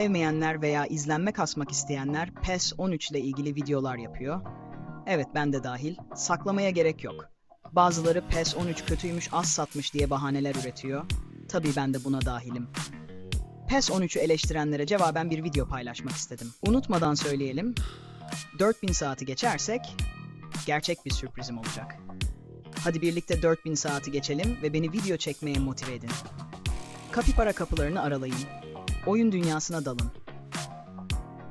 Sevmeyenler veya izlenme kasmak isteyenler PES 13 ile ilgili videolar yapıyor. Evet ben de dahil. Saklamaya gerek yok. Bazıları PES 13 kötüymüş az satmış diye bahaneler üretiyor. Tabii ben de buna dahilim. PES 13'ü eleştirenlere cevaben bir video paylaşmak istedim. Unutmadan söyleyelim. 4000 saati geçersek gerçek bir sürprizim olacak. Hadi birlikte 4000 saati geçelim ve beni video çekmeye motive edin. Kapipara kapılarını aralayın. Oyun dünyasına dalın.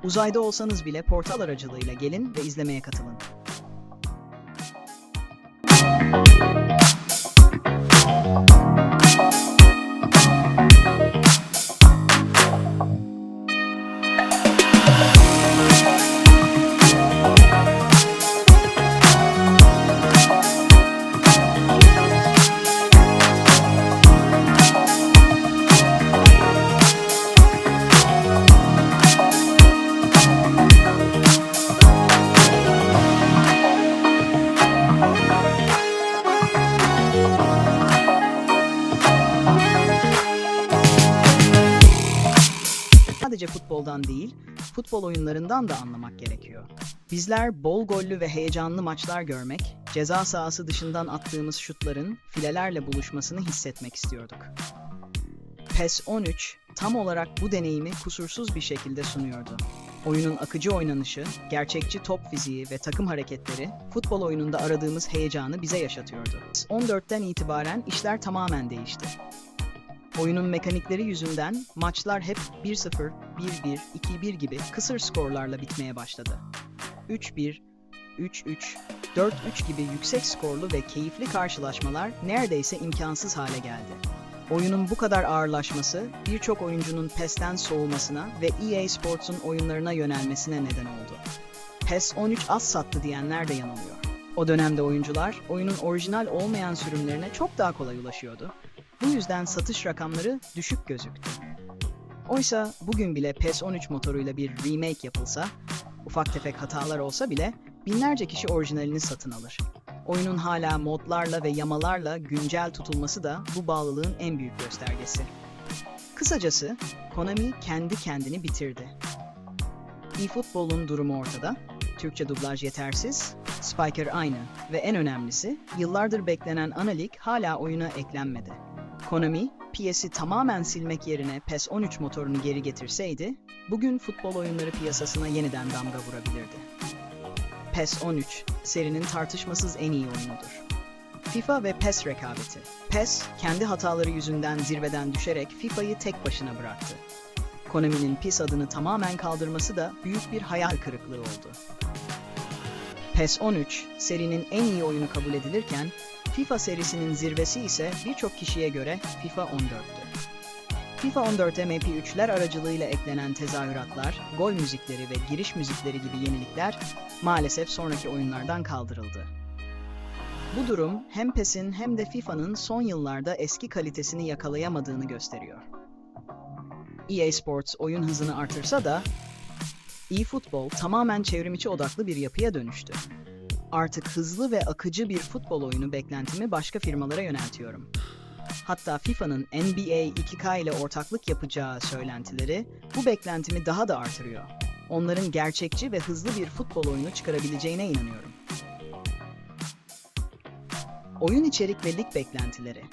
Uzayda olsanız bile portal aracılığıyla gelin ve izlemeye katılın. Sadece futboldan değil, futbol oyunlarından da anlamak gerekiyor. Bizler bol gollü ve heyecanlı maçlar görmek, ceza sahası dışından attığımız şutların filelerle buluşmasını hissetmek istiyorduk. PES 13 tam olarak bu deneyimi kusursuz bir şekilde sunuyordu. Oyunun akıcı oynanışı, gerçekçi top fiziği ve takım hareketleri futbol oyununda aradığımız heyecanı bize yaşatıyordu. 14'ten itibaren işler tamamen değişti. Oyunun mekanikleri yüzünden maçlar hep 1-0, 1-1, 2-1 gibi kısır skorlarla bitmeye başladı. 3-1, 3-3, 4-3 gibi yüksek skorlu ve keyifli karşılaşmalar neredeyse imkansız hale geldi. Oyunun bu kadar ağırlaşması birçok oyuncunun PES'ten soğumasına ve EA Sports'un oyunlarına yönelmesine neden oldu. PES 13 az sattı diyenler de yanılıyor. O dönemde oyuncular oyunun orijinal olmayan sürümlerine çok daha kolay ulaşıyordu. Bu yüzden satış rakamları düşük gözüktü. Oysa bugün bile PES 13 motoruyla bir remake yapılsa, ufak tefek hatalar olsa bile binlerce kişi orijinalini satın alır. Oyunun hala modlarla ve yamalarla güncel tutulması da bu bağlılığın en büyük göstergesi. Kısacası Konami kendi kendini bitirdi. eFootball'un durumu ortada. Türkçe dublaj yetersiz, Spiker aynı ve en önemlisi yıllardır beklenen Analik hala oyuna eklenmedi. Konami, PS'i tamamen silmek yerine PES 13 motorunu geri getirseydi, bugün futbol oyunları piyasasına yeniden damga vurabilirdi. PES 13, serinin tartışmasız en iyi oyunudur. FIFA ve PES rekabeti. PES, kendi hataları yüzünden zirveden düşerek FIFA'yı tek başına bıraktı. Konami'nin PIS adını tamamen kaldırması da büyük bir hayal kırıklığı oldu. PES 13, serinin en iyi oyunu kabul edilirken, FIFA serisinin zirvesi ise birçok kişiye göre FIFA 14'tü. FIFA 14'e MP3'ler aracılığıyla eklenen tezahüratlar, gol müzikleri ve giriş müzikleri gibi yenilikler maalesef sonraki oyunlardan kaldırıldı. Bu durum hem PES'in hem de FIFA'nın son yıllarda eski kalitesini yakalayamadığını gösteriyor. EA Sports oyun hızını artırsa da eFootball tamamen çevrimiçi odaklı bir yapıya dönüştü. Artık hızlı ve akıcı bir futbol oyunu beklentimi başka firmalara yöneltiyorum. Hatta FIFA'nın NBA 2K ile ortaklık yapacağı söylentileri bu beklentimi daha da artırıyor. Onların gerçekçi ve hızlı bir futbol oyunu çıkarabileceğine inanıyorum. Oyun içerik ve lig beklentileri.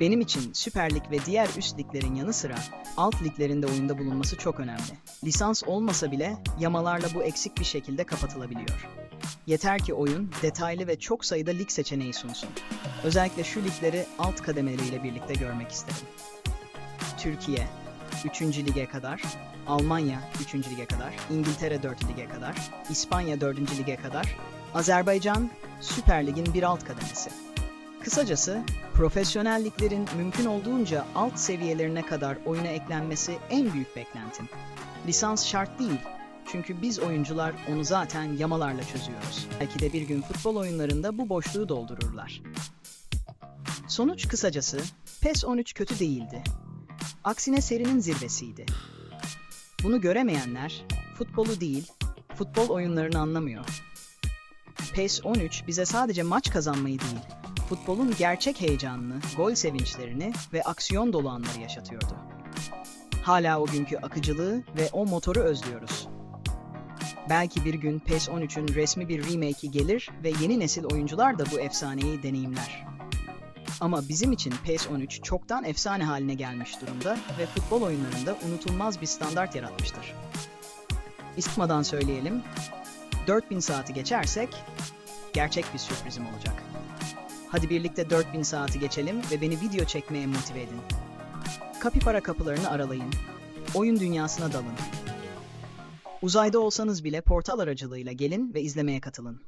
Benim için Süper Lig ve diğer üst liglerin yanı sıra alt liglerinde oyunda bulunması çok önemli. Lisans olmasa bile yamalarla bu eksik bir şekilde kapatılabiliyor. Yeter ki oyun detaylı ve çok sayıda lig seçeneği sunsun. Özellikle şu ligleri alt kademeleriyle birlikte görmek isterim. Türkiye 3. lige kadar, Almanya 3. lige kadar, İngiltere 4. lige kadar, İspanya 4. lige kadar, Azerbaycan Süper Lig'in bir alt kademesi. Kısacası profesyonel liglerin mümkün olduğunca alt seviyelerine kadar oyuna eklenmesi en büyük beklentim. Lisans şart değil. Çünkü biz oyuncular onu zaten yamalarla çözüyoruz. Belki de bir gün futbol oyunlarında bu boşluğu doldururlar. Sonuç kısacası PES 13 kötü değildi. Aksine serinin zirvesiydi. Bunu göremeyenler futbolu değil, futbol oyunlarını anlamıyor. PES 13 bize sadece maç kazanmayı değil, futbolun gerçek heyecanını, gol sevinçlerini ve aksiyon dolu anları yaşatıyordu. Hala o günkü akıcılığı ve o motoru özlüyoruz. Belki bir gün PES 13'ün resmi bir remake'i gelir ve yeni nesil oyuncular da bu efsaneyi deneyimler. Ama bizim için PES 13 çoktan efsane haline gelmiş durumda ve futbol oyunlarında unutulmaz bir standart yaratmıştır. İsmadan söyleyelim, 4000 saati geçersek gerçek bir sürprizim olacak. Hadi birlikte 4000 saati geçelim ve beni video çekmeye motive edin. Kapipara kapılarını aralayın. Oyun dünyasına dalın. Uzayda olsanız bile portal aracılığıyla gelin ve izlemeye katılın.